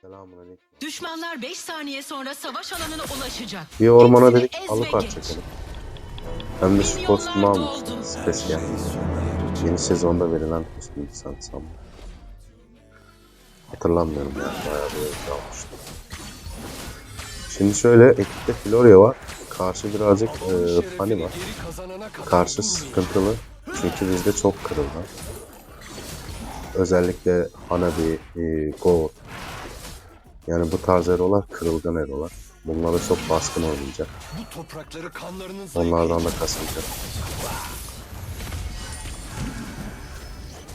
Selamünaleyküm. Düşmanlar 5 saniye sonra savaş alanına ulaşacak. Bir ormana Hepsini dedik ez alıkart ve geç. çekelim. Hem de şu Milyonlar kostümü almıştım. doldu. Spesiyel. Yeni sezonda verilen kostüm sanırsam. Hatırlamıyorum yani. Bayağı bir önce almıştım. Şimdi şöyle ekipte Floria var. Karşı birazcık e, Fanny var. Karşı sıkıntılı. Çünkü bizde çok kırıldı. Özellikle Hanabi, e, Go. Yani bu tarz erolar kırılgan erolar. Bunlara çok baskın oynayacak. Bu toprakları kanlarınızla Onlardan da kasılacak.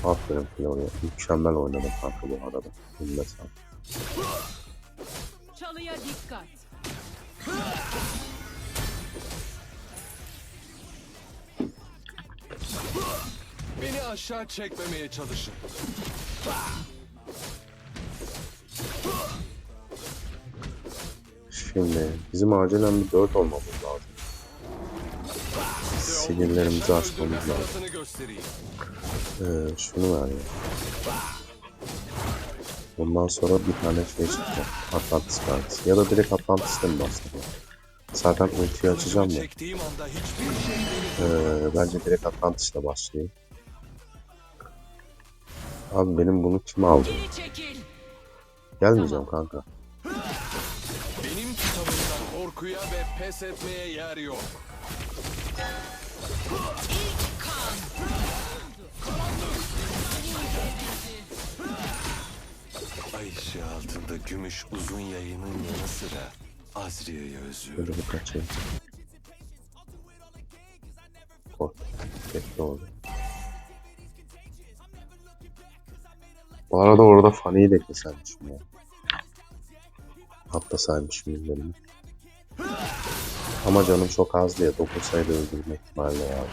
Aferin Floria. Mükemmel oynadın kanka bu arada. Bilme sen. Çalıya dikkat. Beni aşağı çekmemeye çalışın. Şimdi bizim acilen bir 4 olmamız lazım. Sinirlerimizi açmamız lazım. Ee, şunu ver ya. Bundan sonra bir tane şey çıkacak. Atlantis kartı. Ya da direkt Atlantis'te mi bahsediyor? Zaten ultiyi açacağım ya. Ee, bence direkt Atlantis'le başlayayım. Abi benim bunu kim aldı? Gelmeyeceğim kanka. Korkuya ve pes etmeye yer yok. İlk kan. Ay ışığı altında gümüş uzun yayının yanı sıra Azriye'yi özlüyorum. Böyle kaçayım. Kork. Bekle orada. Bu arada orada Fanny'yi de kesermişim ya. Hatta saymışım yüzlerimi. Ama canım çok az diye 9 sayıda öldürme ihtimali var.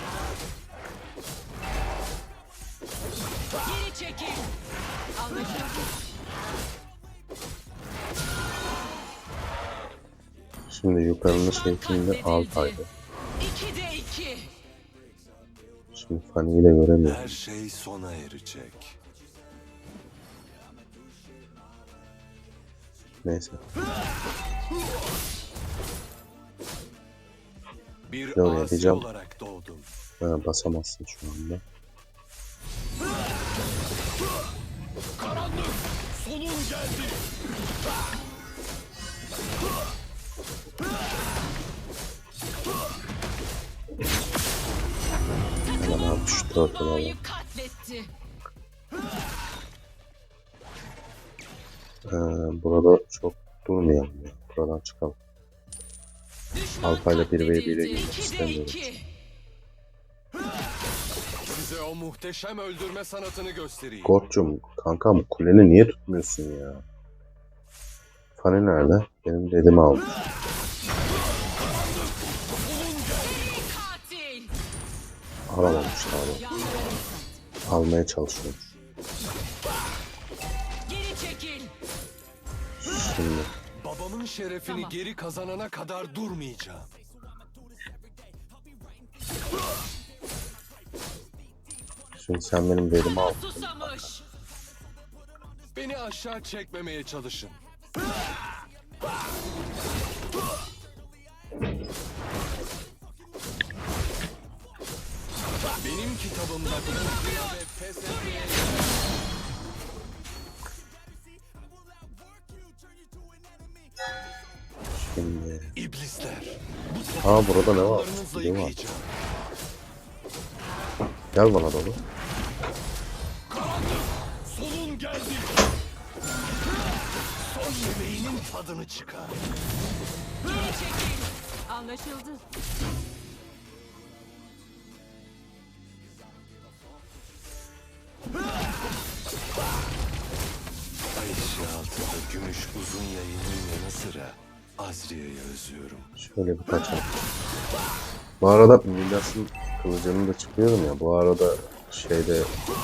Geri çekil. Anlaşıldı. Şimdi yukarının şeklinde Altay'dı. 2'de 2. Şimdi Fanny'yi de göremiyorum. Her şey sona erecek. Neyse. Bir Florya asi diyeceğim. olarak doğdum. Ha, basamazsın şu anda. Karanlık! Sonun geldi! Hemen abi şu turtle alalım. Ee, burada çok durmayalım ya. Buradan çıkalım. Düşman Alpayla 1v1'e katledildi. girmek 2'de istemiyorum. 2. Size o muhteşem öldürme sanatını göstereyim. Gorçum kankam kuleni niye tutmuyorsun ya? Fanny nerede? Benim dedemi. Katil. Alamamış abi. Almaya çalışıyormuş. Geri çekil. Şimdi Babamın şerefini Tamam. geri kazanana kadar durmayacağım. Şimdi sen benim dedemi al. Susamış. Beni aşağı çekmemeye çalışın. Benim kitabımda korkuya Aa burada ne var? Biri var. Gel bana doğru. Sonun geldi. Son yemeğinin tadını çıkar. Geri çekil. Anlaşıldı. Azriye'yi özlüyorum. Şöyle bir kaçalım. Bu arada Midas'ın kılıcını da çıkıyorum ya. Bu arada şeyde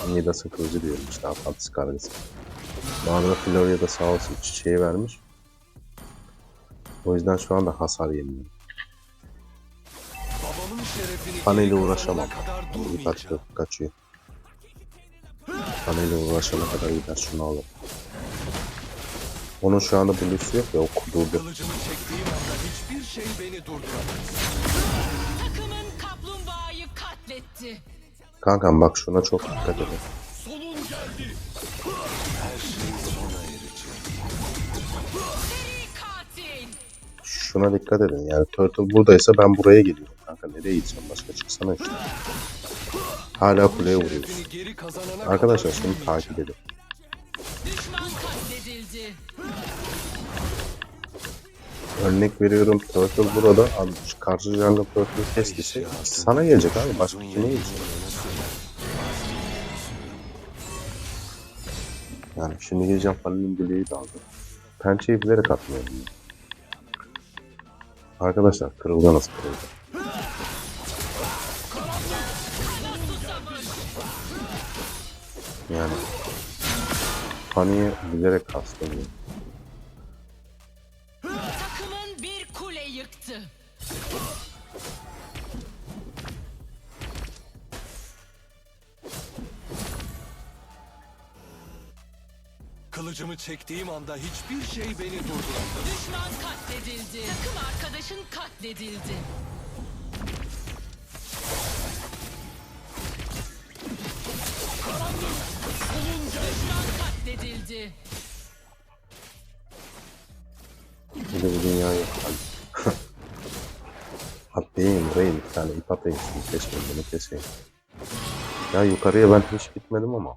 Midas'ın kılıcı diyorum işte Atlantis kargısı. Bu arada Floria da sağ olsun çiçeği vermiş. O yüzden şu anda hasar yemiyorum. Paneyle uğraşamam. durmayacağım. kaçıyor, kaçıyor. Paneyle uğraşana kadar gider şunu alır. Onun şu anda blue'su yok ya o kudurdu. Kılıcımı çektiğim anda hiçbir şey beni durduramaz. Takımın kaplumbağayı katletti. Kankam bak şuna çok dikkat edin. Her şey sona erecek. Seri katil. Şuna dikkat edin. Yani Turtle buradaysa ben buraya geliyorum. Kanka nereye gideceğim? Başka çıksana işte. Hala kuleye vuruyoruz. Arkadaşlar şunu takip edin. Örnek veriyorum Turtle burada. Abi şu karşı jungle Turtle kestiyse sana gelecek abi. Başka kime yayının gelecek? Yani şimdi geleceğim Halil'in bileği de aldı. Pençeyi bilerek atmıyorum. Arkadaşlar kırıldı nasıl kırıldı? Yani Paniğe bilerek kastım. Takımın bir kule yıktı. Kılıcımı çektiğim anda hiçbir şey beni durduramaz. Düşman katledildi. Takım arkadaşın katledildi. De bu dünya yok. Atlayayım buraya bir tane ip atayım. Şimdi kesmeyin bunu keseyim. Ya yukarıya ben hiç gitmedim ama.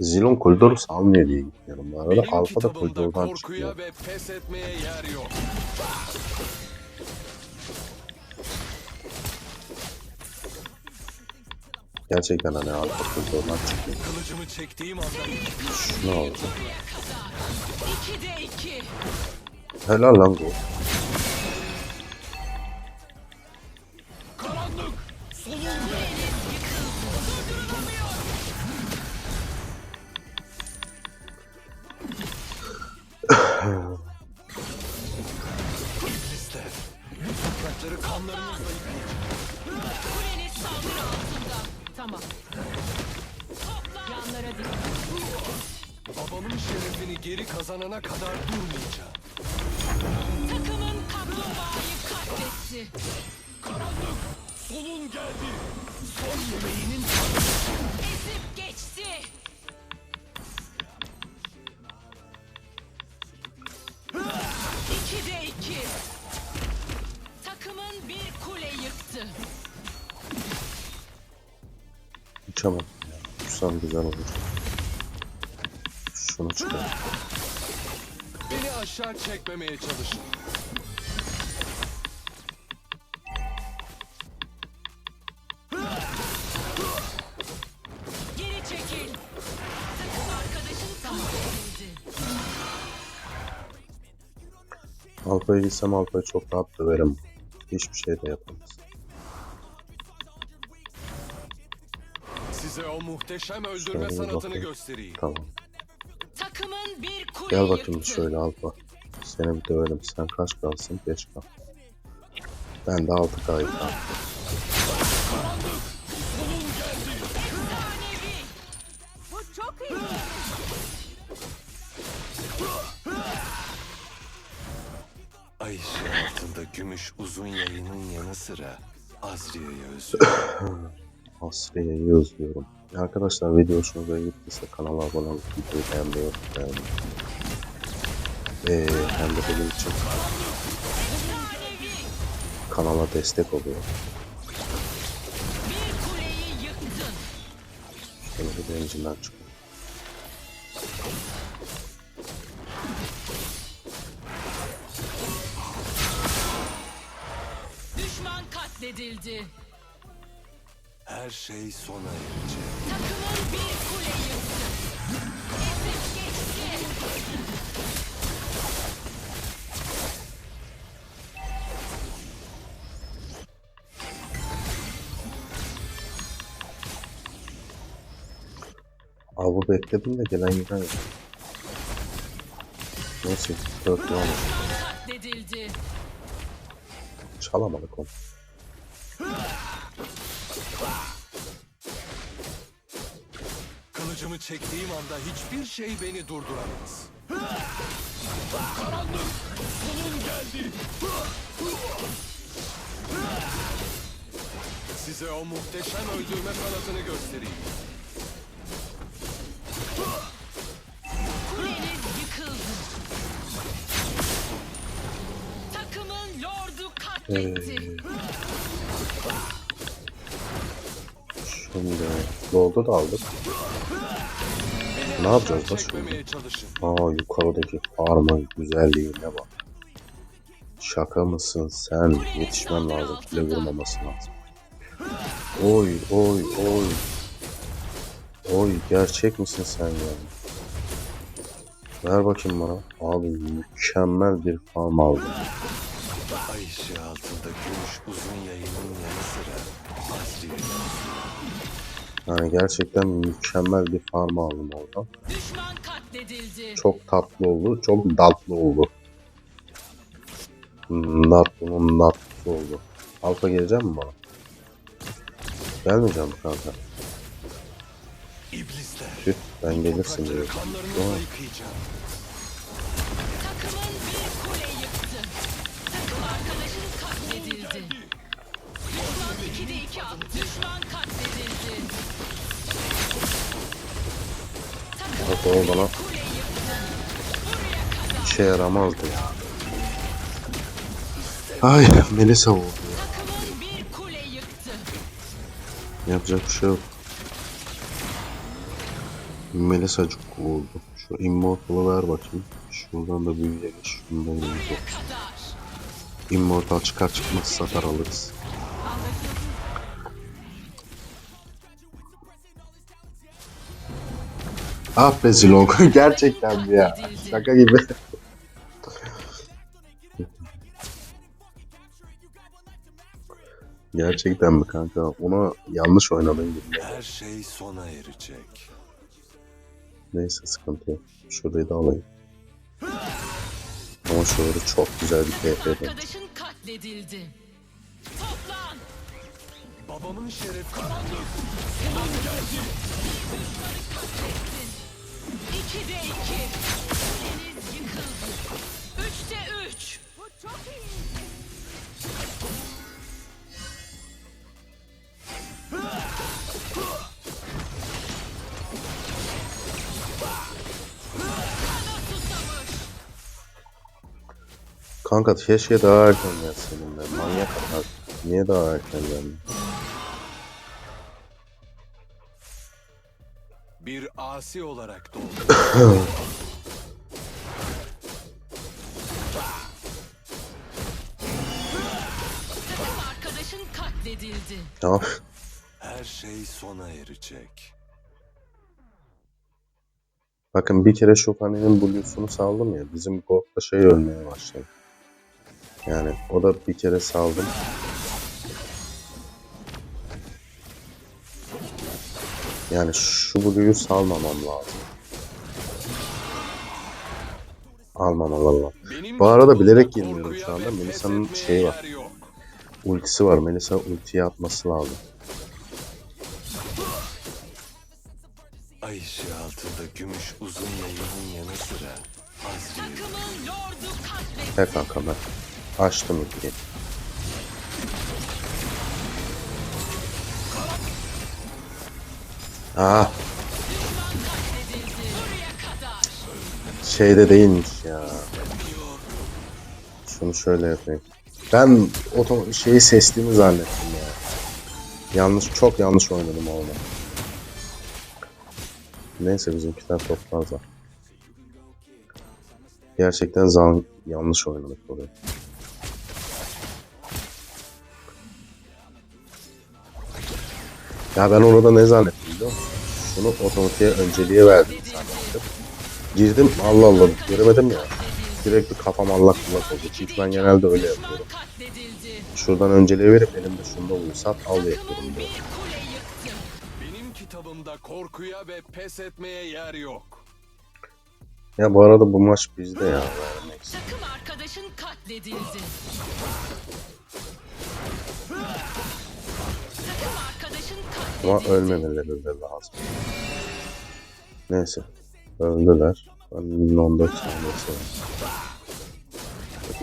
Zilon koridoru salmıyor diye gitmiyorum bu arada. Benim Alfa da koridordan çıkıyor. ve pes etmeye yer yok. Gerçekten hani alfa koridordan çıkıyor. Kılıcımı çektiğim anda Ne oldu? Helal lan bu. Uçamam. Uçsam güzel olur. Şunu çıkar. beni aşağı çekmemeye çalışın. Geri çekil. Takım arkadaşın katledildi. Alfa'ya gitsem Alfa'yı çok rahat döverim. Hiçbir şey de yapamaz. O muhteşem öldürme Şöyle sanatını bakayım. göstereyim. Tamam. Takımın bir kule Gel yıktı. bakayım şöyle Alfa. Seni bir dövelim. Sen kaç kalsın? 5 kal. Ben de 6 kayıp Efsanevi. Bu çok iyi. Ay ışığı altında gümüş uzun yayının yanı sıra Azriye'ye özlüyorum. Asriye'yi özlüyorum. Arkadaşlar video hoşunuza gittiyse kanala abone olup videoyu beğenmeyi unutmayın. Ee, hem de benim için kanala destek oluyor. Şöyle bir bencinden çıkıyor. Düşman katledildi. Her şey sona erecek. Takımın bir kule yıktı. Ezip geçti. Avı bekledim de gelen giden yok. Neyse, dört tane Düşman katledildi. çalamadık onu. Kılıcımı çektiğim anda hiçbir şey beni durduramaz. Size o muhteşem öldürme sanatını göstereyim. Kuleniz yıkıldı. Takımın lordu katletti. Şimdi Lord'u da aldık. Ne yapacağız da şimdi? Aa yukarıdaki farmın güzelliğine bak. Şaka mısın sen? Yetişmen lazım. Kile vurmaması lazım. Oy oy oy. Oy gerçek misin sen ya? Ver bakayım bana. Abi mükemmel bir farm aldım. Ay ışığı altında gümüş uzun yayının Yani gerçekten mükemmel bir farm aldım oradan. Çok tatlı oldu. Çok tatlı oldu. Natlı'nın natlısı oldu. Alfa gelecek mi bana? Gelmeyeceğim kanka. İblisler. Tüh ben gelirsin diyor. Bak Takımın o bana kule yıktı. Buraya kadar. işe yaramazdı ya. Ay Melisa oldu ya. Yapacak bir şey yok. Melisacık oldu. Şu Immortal'ı ver bakayım. Şuradan da büyüye geç. Şundan yiyecek. kadar. Immortal çıkar çıkmaz satar alırız. Ah be Zilong. Gerçekten mi ya? Şaka gibi. Gerçekten mi kanka? Ona yanlış oynadın gibi. Her şey sona erecek. Neyse sıkıntı yok. Şurayı da alayım. Ama şurada çok güzel bir TP var. Arkadaşın katledildi. Toplan. Babamın şeref karanlık. 2'de 2. Kuleniz yıkıldı. 3'te 3. Bu çok iyi. Kanka keşke daha erken gelseydin be. Manyak adam. Niye daha erken geldin? Bir asi olarak arkadaşın katledildi. Ya Her şey sona erecek. bakın bir kere Shokane'nin Blue'sunu saldım ya. Bizim Gold'da şey ölmeye başladı. Yani o da bir kere saldım. Yani şu Blue'yu salmamam lazım. Almam valla. Bu arada bilerek korkuya şu anda. Melisa'nın şeyi var. Ultisi var. Melisa ultiye atması lazım. Ay ışığı altında gümüş uzun yayının yanı sıra. He kanka ben açtım ultiyi. Ah şeyde değilmiş ya. Şunu şöyle yapayım. Ben oto şeyi sesliğimi zannettim ya. Yanlış çok yanlış oynadım orada. Neyse bizimkiler toplarlar. Gerçekten zan yanlış oynadık orayı. Ya ben orada ne zannettim musun? Şunu otomatiğe önceliğe verdim zannettim. Girdim Allah Allah göremedim ya. Direkt bir kafam allak bullak oldu. Çünkü ben genelde öyle yapıyorum. Şuradan önceliğe verip elimde şunda uysat al yapıyorum diyor. Benim kitabımda korkuya ve pes etmeye yer yok. Ya bu arada bu maç bizde ya. Takım arkadaşın katledildi. Takım arkadaşın Ama ölmemeleri de lazım. Neyse. Öldüler. Ben 14 saniyesi var.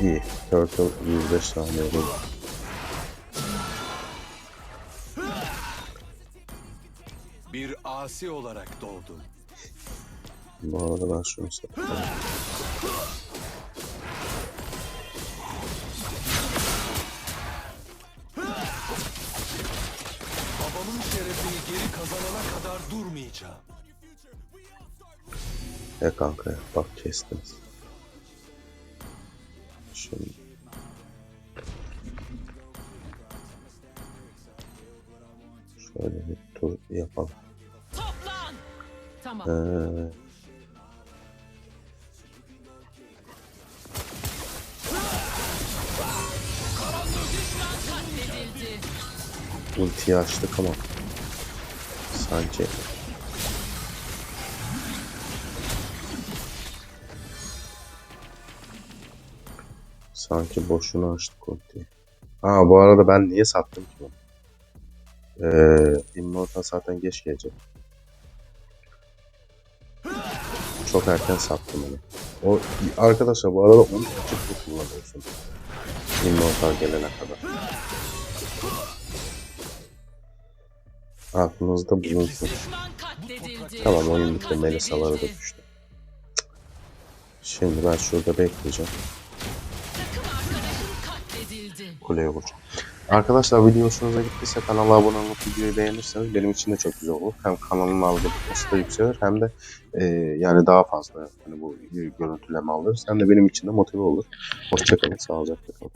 İyi. Turtle 105 saniye oldu. Bir asi olarak doğdum. Bu arada ben şunu satayım. Kazanana kadar durmayacağım. Ya kanka bak kestiniz. Şimdi. Şöyle bir tur yapalım. Toplan. Tamam. Ee, Düşman katledildi. ultiyi açtık ama sanki sanki boşuna açtık ultiyi. Aa bu arada ben niye sattım ki bunu? Ee, Immortal zaten geç gelecek. Çok erken sattım onu. O arkadaşlar bu arada onu açıklı kullanıyorsun. Immortal gelene kadar. Aklınızda bulunsun. Tamam oyun bitti. Melisa'ları da düştü. Şimdi ben şurada bekleyeceğim. Kuleye vuracağım. Arkadaşlar video hoşunuza gittiyse kanala abone olup videoyu beğenirseniz benim için de çok güzel olur. Hem kanalın algoritması da yükselir hem de e, yani daha fazla hani bu görüntüleme alırız. Hem de benim için de motive olur. Hoşçakalın, sağlıcakla kalın.